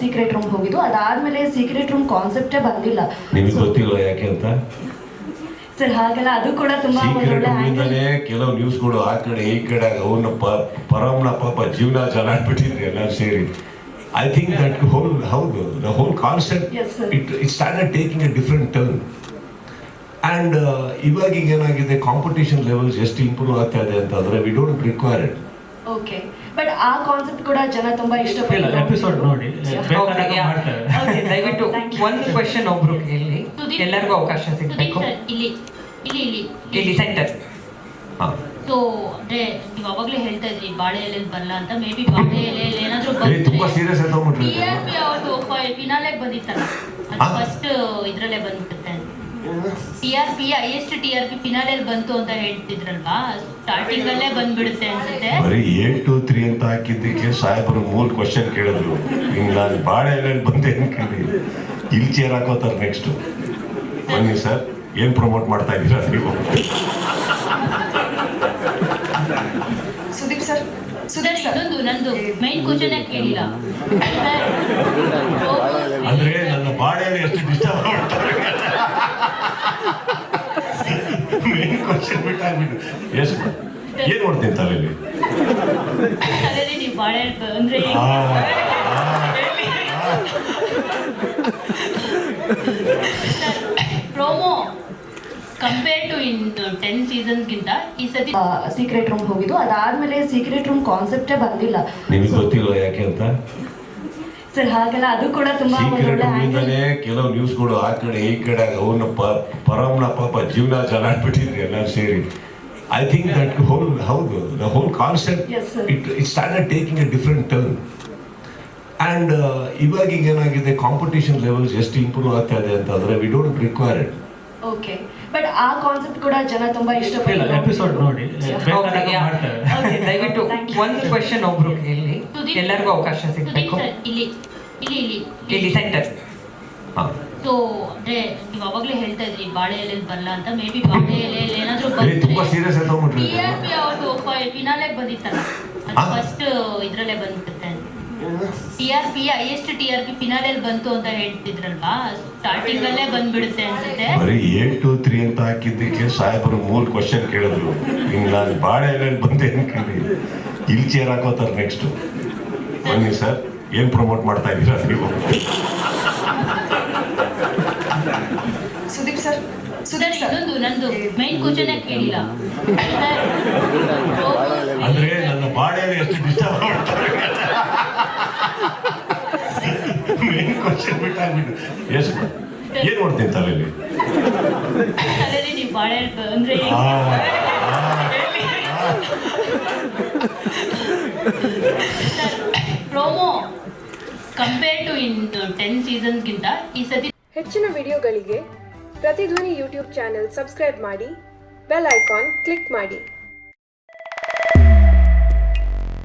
Secret room ಹೋಗಿದ್ದು. ಅದಾದ್ಮೇಲೆ secret room ಕಾನ್ಸೆಪ್ಟೇ ಬಂದಿಲ್ಲ. ನಿಮಗೆ ಗೊತ್ತಿಲ್ಲ ಯಾಕೆ ಅಂತ? ಸರ್ ಹಾಗೆಲ್ಲ ಅದು ಕೂಡ ತುಂಬಾ ಸೀಕ್ರೆಟ್. ರೂಮಿಂದಲೇ ಕೆಲವು ನ್ಯೂಸ್ಗಳು ಆ ಕಡೆ ಈ ಕಡೆ ಅವನ ಪರಮ್ನ ಪಾಪ ಜೀವನ ಚೆನ್ನಾಗ್ಬಿಟ್ಟಿದ್ರು ಎಲ್ಲರೂ ಸೇರಿ. ಐ ಥಿಂಕ್ ದಟ್ ಹೋಲ್ ಹೌದು the whole concept it it started taking a different turn and ಇವಾಗ ಏನಾಗಿದೆ ಕಾಂಪಿಟೇಷನ್ ಲೆವೆಲ್ಸ್ ಎಷ್ಟು ಇಂಪ್ರೂವ್ ಆಗ್ತಾ ಇದೆ ಅಂತಂದ್ರೆ we don't require it okay but ಆ ಕಾನ್ಸೆಪ್ಟ್ ಕೂಡ ಜನ ತುಂಬಾ ಇಷ್ಟಪಡ್ತಾರೆ. ಎಪಿಸೋಡ್ ನೋಡಿ. ದಯವಿಟ್ಟು ಒಂದು ಕ್ವೆಶ್ಚನ್ ಒಬ್ರು ಇಲ್ಲಿ ಎಲ್ಲರಿಗೂ ಅವಕಾಶ ಸಿಗಬೇಕು. ಇಲ್ಲಿ ಇಲ್ಲಿ ಇಲ್ಲಿ. ಇಲ್ಲಿ ಸೆಂಟರ್ ಸೊ ಅಂದ್ರೆ ನೀವು ಅವಾಗಲೇ ಹೇಳ್ತಾ ಇದ್ರಿ ಬಾಳೆ ಎಲೆಯಲ್ಲಿ ಬರಲ್ಲ ಅಂತ. ಮೇ ಬಿ ಬಾಳೆ ಎಲೆಯಲ್ಲಿ ಏನಾದ್ರೂ ತುಂಬಾ ಸೀರಿಯಸ್ ಆಗಿ ಆಯ್ತು ಆರ್ ಪಿ ಅವ್ರದ್ದು ಫಿನಾಲೆಗೆ ಬಂದಿತ್ತಲ್ಲ. ಅದು? ಫಸ್ಟ್ ಇದ್ರಲ್ಲೇ ಬಂದ್ಬಿಡುತ್ತೆ T R P highest T R P ಫಿನಾಲೆಯಲ್ಲಿ ಬಂತು ಅಂತ ಹೇಳ್ತಿದ್ರಲ್ವಾ? ಸ್ಟಾರ್ಟಿಂಗ್ ಅಲ್ಲೇ ಬಂದ್ಬಿಡುತ್ತೆ ಅನ್ಸುತ್ತೆ. ಬರೀ ಏಟ್ ಟು ತ್ರೀ ಅಂತ ಹಾಕಿದ್ದಕ್ಕೆ ಸಾಹೇಬರು ಮೂರು ಕ್ವಶನ್ ಕೇಳಿದ್ರು. ಹಿಂಗೆ ನಾನು ಬಾಳೆ ಎಲೆಯಲ್ಲಿ ಬಂದೆ ಕೇಳಿ. ಇಲ್ಲಿ ಚೇರ್ ಹಾಕೋತಾರೆ ನೆಕ್ಸ್ಟ್ ಬನ್ನಿ ಸರ್ ಏನು ಪ್ರಮೋಟ್ ಮಾಡ್ತಾ ಇದ್ದೀರಾ ನೀವು? ಸುದೀಪ್ ಸರ್ ಸುದೀಪ್ ಸರ್ ಇನ್ನೊಂದು ನಂದು. ಮೈನ್ ಕ್ವಶನ್ ಕೇಳಿಲ್ಲ? ಅಂದ್ರೆ ನನ್ನ ಬಾಳೆಯಲ್ಲಿ ಎಷ್ಟು ಡಿಸ್ಟರ್ಬ್ ಮಾಡ್ತಾರೆ ಮೇನ್ ಬಿಟ್ಟಾಗ್ಬಿಟ್ಟು ಎಷ್ಟು ಏನು ನೋಡ್ತೀನಿ ತಲೆಯಲ್ಲಿ? Promo compare to in ten ಸೀಸನ್ಸ್ಗಿಂತ ಈ ಸತಿ ಸೀಕ್ರೆಟ್ ರೂಮ್ ಹೋಗಿದ್ದು. ಅದಾದ್ಮೇಲೆ ಸೀಕ್ರೆಟ್ ರೂಮ್ ಕಾನ್ಸೆಪ್ಟೇ ಬಂದಿಲ್ಲ. ನಿಮಗೆ ಗೊತ್ತಿಲ್ವಾ ಯಾಕೆ ಅಂತ? ಸರ್ ಹಾಗೆಲ್ಲ ಅದು ಕೂಡ ತುಂಬಾ. ರೂಮಿಂದಲೇ ಕೆಲವು ನ್ಯೂಸ್ಗಳು ಆ ಕಡೆ ಈ ಕಡೆ ಅವನ್ನ ಪರಮ್ನ ಪಾಪ ಜೀವನ ಜಲಾಡ್ಬಿಟ್ಟಿದ್ರಿ ಎಲ್ಲ ಸೇರಿ. ಐ ಥಿಂಕ್ ದಟ್ ಹೋಲ್ ಹೌದು the whole concept it it started taking a different turn and ಇವಾಗ ಈಗ ಏನಾಗಿದೆ ಕಾಂಪಿಟೇಷನ್ ಲೆವೆಲ್ಸ್ ಎಷ್ಟು ಇಂಪ್ರೂವ್ ಆಗ್ತಾ ಇದೆ ಅಂತಂದ್ರೆ we don't require it okay but ಆ ಕಾನ್ಸೆಪ್ಟ್ ಕೂಡ ಜನ ತುಂಬಾ ಇಷ್ಟಪಡ್ತಾರೆ. ಇಷ್ಟಪಟ್ಟು ಎಪಿಸೋಡ್ ನೋಡಿ ದಯವಿಟ್ಟು ಒಂದು ಕ್ವೆಶ್ಚನ್ ಒಬ್ರು ಕೇಳಿ. ಎಲ್ಲರಿಗೂ ಅವಕಾಶ ಸಿಗಬೇಕು. ಇಲ್ಲಿ ಇಲ್ಲಿ ಇಲ್ಲಿ. ಇಲ್ಲಿ ಸೆಂಟರ್ ಸೊ ಅಂದ್ರೆ ನೀವು ಅವಾಗಲೇ ಹೇಳ್ತಾ ಇದ್ರಿ ಬಾಳೆ ಎಲೆ ಬರಲ್ಲ ಅಂತ. ಮೇ ಬಿ ಬಾಳೆ ಎಲೆ ಏನಾದ್ರೂ ಬಂದ್ರೆ ತುಂಬಾ ಸೀರಿಯಸ್ ಆಯ್ತು ಟಿ ಆರ್ ಪಿ ಅವ್ರದ್ದು ಫಿನಾಲೆಗೆ ಬಂದಿತ್ತಲ್ಲ? ಅದು? ಫಸ್ಟ್ ಇದ್ರಲ್ಲೇ ಬಂದ್ಬಿಡುತ್ತೆ T R P highest T R P ಫಿನಾಲೆಯಲ್ಲಿ ಬಂತು ಅಂತ ಹೇಳ್ತಿದ್ರಲ್ವಾ? ಸ್ಟಾರ್ಟಿಂಗ್ ಅಲ್ಲೇ ಬಂದ್ಬಿಡುತ್ತೆ ಅನ್ಸುತ್ತೆ. ಬರೀ ಏಟ್ ಟು ತ್ರೀ ಅಂತ ಹಾಕಿದ್ದಕ್ಕೆ ಸಾಹೇಬರು ಮೂರು ಕ್ವಶನ್ ಕೇಳಿದ್ರು. ಹಿಂಗೆ ನಾನು ಬಾಳೆ ಎಲೆಯಲ್ಲಿ ಬಂದೆ ಅನ್ಕೊಂಡಿ ಇಲ್ಲಿ ಚೇರ್ ಹಾಕೋತಾರೆ ನೆಕ್ಸ್ಟ್ ಬನ್ನಿ ಸರ್ ಏನು ಪ್ರಮೋಟ್ ಮಾಡ್ತಾ ಇದ್ದೀರಾ ನೀವು? ಸುದೀಪ್ ಸರ್ ಸುದೀಪ್ ಸರ್ ಇನ್ನೊಂದು ನಂದು. ಮೈನ್ ಕ್ವಶನ್ ಕೇಳಿಲ್ಲ? ಅಂದ್ರೆ ನನ್ನ ಬಾಳೆಯಲ್ಲಿ ಎಷ್ಟು ಡಿಸ್ಟರ್ಬ್ ಮಾಡ್ತಾರೆ? ಕ್ವಶನ್ ಬಿಟ್ಟಾಗ್ಬಿಟ್ಟು ಎಷ್ಟು ಏನು ಮಾಡ್ತೀನಿ ತಲೆಯಲ್ಲಿ? Promo compare to in ten ಸೀಸನ್ಸ್ಗಿಂತ ಈ ಸತಿ ಹೆಚ್ಚಿನ ವಿಡಿಯೋಗಳಿಗೆ ಪ್ರತಿಧ್ವನಿ ಯೂಟ್ಯೂಬ್ ಚಾನೆಲ್ ಸಬ್ಸ್ಕ್ರೈಬ್ ಮಾಡಿ ಬೆಲ್ ಐಕಾನ್ ಕ್ಲಿಕ್ ಮಾಡಿ.